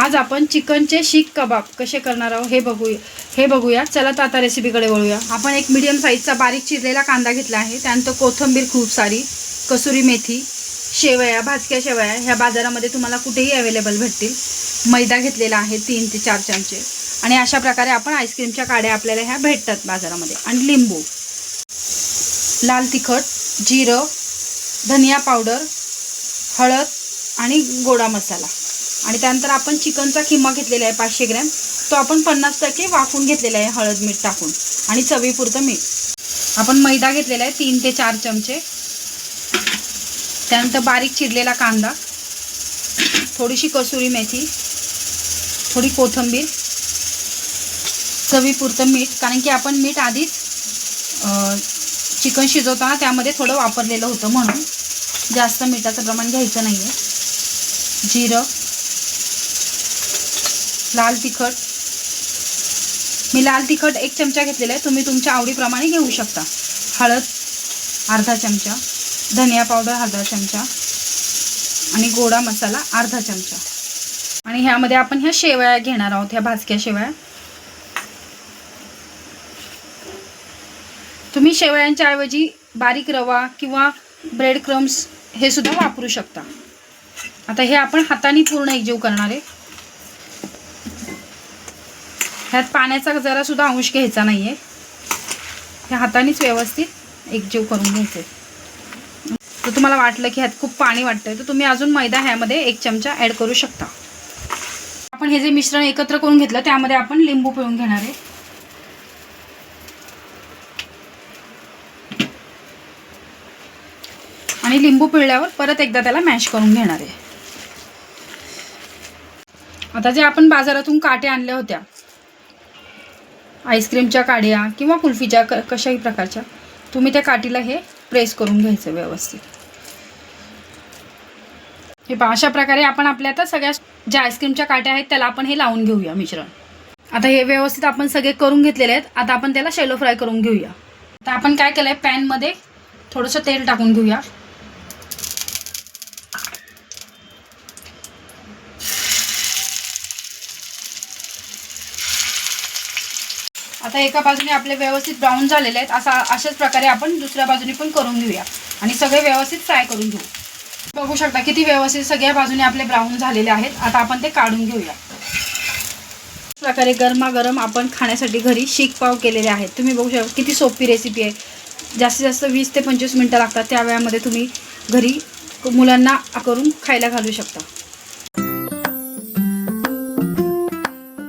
आज आपण चिकनचे शीख कबाब कसे करणार आहोत हे बघूया. हे बघूया. चला तर आता रेसिपीकडे वळूया. आपण एक मिडियम साईजचा बारीक चिरलेला कांदा घेतला आहे. त्यानंतर कोथिंबीर खूप सारी कसुरी मेथी शेवया भाजक्या शेवया ह्या बाजारामध्ये तुम्हाला कुठेही अवेलेबल भेटतील. मैदा घेतलेला आहे तीन ते चार चमचे. आणि अशा प्रकारे आपण आईस्क्रीमच्या काड्या आपल्याला ह्या भेटतात बाजारामध्ये. आणि लिंबू. लाल तिखट जिरं धनिया पावडर हळद आणि गोडा मसाला. आणि त्यानंतर आपण चिकनचा किमा घेतलेला आहे पाचशे ग्रॅम. तो आपण पन्नास टक्के वाफून घेतलेला आहे हळद मीठ टाकून आणि चवीपुरतं मीठ. आपण मैदा घेतलेला आहे तीन ते चार चमचे. त्यानंतर बारीक चिरलेला कांदा. थोडीशी कसुरी मेथी. थोडी कोथिंबीर. चवीपुरतं मीठ. कारण की आपण मीठ आधीच चिकन शिजवताना त्यामध्ये थोडं वापरलेलं होतं म्हणून. जास्त मिठाचं प्रमाण घ्यायचं नाही आहे जिरं. लाल तिखट. मी लाल तिखट एक चमचा घेतलेला आहे. तुम्ही तुमच्या आवडीप्रमाणे घेऊ शकता. हळद अर्धा चमचा. धनिया पावडर अर्धा चमचा. आणि गोडा मसाला अर्धा चमचा. आणि ह्यामध्ये आपण ह्या शेवया घेणार आहोत ह्या भाजक्या शेवया. तुम्ही शेवयांच्या ऐवजी बारीक रवा किंवा ब्रेड क्रम्स हे सुद्धा वापरू शकता. आता हे आपण हाताने पूर्ण एकजीव करणार आहे. ह्यात पाण्याचा जरा सुद्धा अंश घ्यायचा नाही आहे ह्या हातानेच व्यवस्थित एकजीव करून घ्यायचे जर तुम्हाला वाटलं की ह्यात खूप पाणी वाटतंय तर तुम्ही अजून मैदा ह्यामध्ये एक चमचा ॲड करू शकता. आपण हे जे मिश्रण एकत्र करून घेतलं त्यामध्ये आपण लिंबू पिळून घेणार आहे. आणि लिंबू पिळल्यावर परत एकदा त्याला मॅश करून घेणार आहे. आता जे आपण बाजारातून काटे आणल्या होत्या आईस्क्रीमच्या काड्या किंवा कुल्फीच्या क कशाही प्रकारच्या तुम्ही त्या काठीला हे प्रेस करून घ्यायचं व्यवस्थित. हे पहा अशा प्रकारे आपण आपल्या आता सगळ्या ज्या आईस्क्रीमच्या काट्या आहेत त्याला आपण हे लावून घेऊया मिश्रण. आता हे व्यवस्थित आपण सगळे करून घेतलेले आहेत. आता आपण त्याला शेलो फ्राय करून घेऊया. आता आपण काय केलं आहे पॅनमध्ये थोडंसं तेल टाकून घेऊया. आता एका बाजूने आपले व्यवस्थित ब्राऊन झालेले आहेत. असा अशाच प्रकारे आपण दुसऱ्या बाजूने पण करून घेऊया. आणि सगळे व्यवस्थित फ्राय करून घेऊ. बघू शकता किती व्यवस्थित सगळ्या बाजूने आपले ब्राऊन झालेले आहेत. आता आपण ते काढून घेऊया. प्रकारे गरमागरम आपण खाण्यासाठी घरी शीख पाव केलेले आहेत. तुम्ही बघू शकता किती सोपी रेसिपी आहे. जास्तीत जास्त वीस ते पंचवीस मिनटं लागतात. त्या वेळामध्ये तुम्ही घरी मुलांना करून खायला घालू शकता.